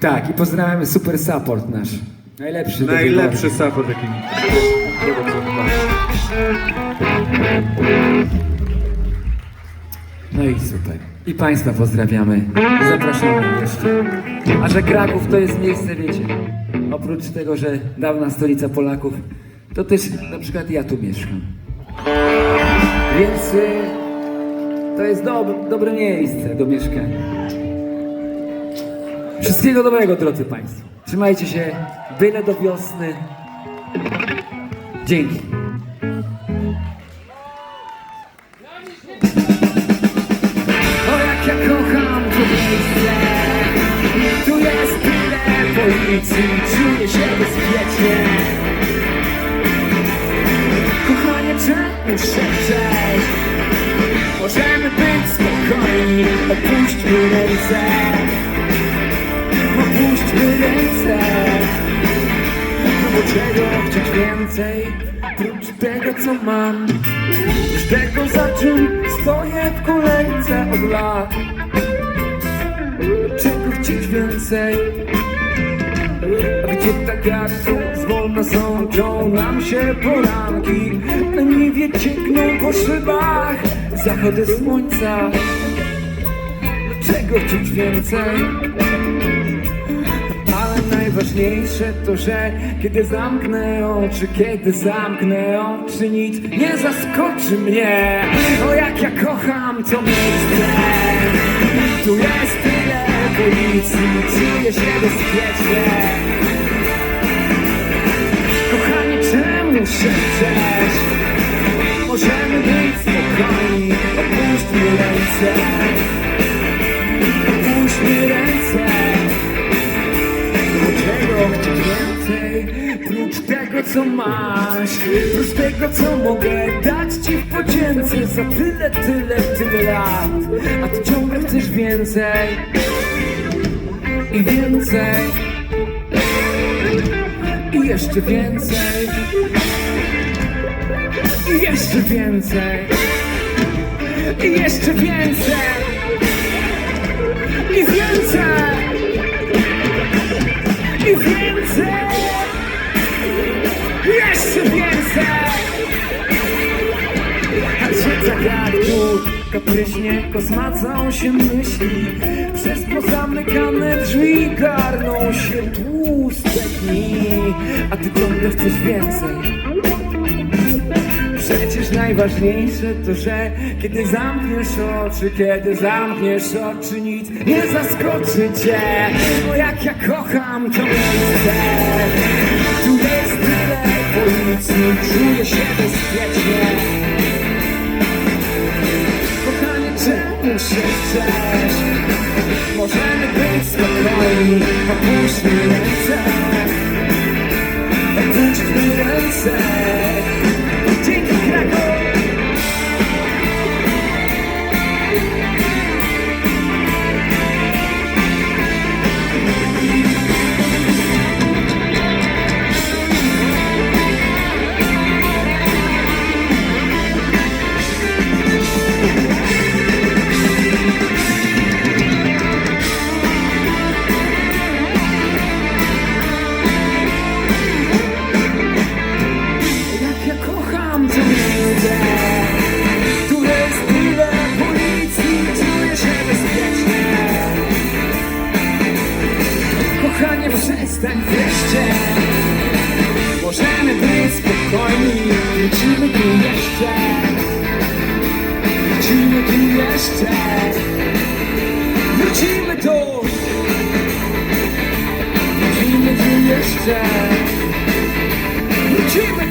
Tak, i pozdrawiamy super support nasz. Najlepszy. Najlepszy support jaki No i super. I Państwa pozdrawiamy. Zapraszamy jeszcze. A że Kraków to jest miejsce, wiecie, oprócz tego, że dawna stolica Polaków, to też na przykład ja tu mieszkam. Więc y, to jest dob dobre miejsce do mieszkania. Wszystkiego dobrego, drodzy Państwo. Trzymajcie się, byle do wiosny. Dzięki. O jak ja kocham to miejsce Tu jest tyle policji Czuję się bezpiecznie Kochanie, czemu szepczesz? Możemy być spokojni Opuśćmy ręce ręce. Bo czego chcieć więcej. Prócz tego co mam. Prócz tego za czym stoję w kolejce od lat. Czego chcieć więcej? A gdzie tak jak zwolna sączą nam się poranki? Leniwie ciekną po szybach zachody słońca. Czego chcieć więcej ale najważniejsze to, że kiedy zamknę oczy, kiedy zamknę oczy, nic nie zaskoczy mnie. O jak ja kocham to miejsce. Tu jest tyle policji, czuję się bezpiecznie. Kochanie, czemu szepczesz? Możemy być spokojni, co masz? Prócz tego co mogę dać ci w podzięce Za tyle, tyle, tyle lat. A ty ciągle chcesz więcej I więcej I jeszcze więcej I jeszcze więcej I jeszcze więcej tu kapryśnie kosmacą się myśli Przez pozamykane drzwi garną się tłuste dni A ty ciągle chcesz więcej Przecież najważniejsze to, że kiedy zamkniesz oczy, kiedy zamkniesz oczy, nic nie zaskoczy cię. Bo jak ja kocham to miejsce, czuję się bezpiecznie. Kochanie, czemu się chcesz? Możemy być spokojni, opuśćmy ręce, opuśćmy przestań wreszcie Możemy być spokojni Wrócimy tu jeszcze. Wrócimy tu jeszcze. Wrócimy tu. Wrócimy tu jeszcze. Wrócimy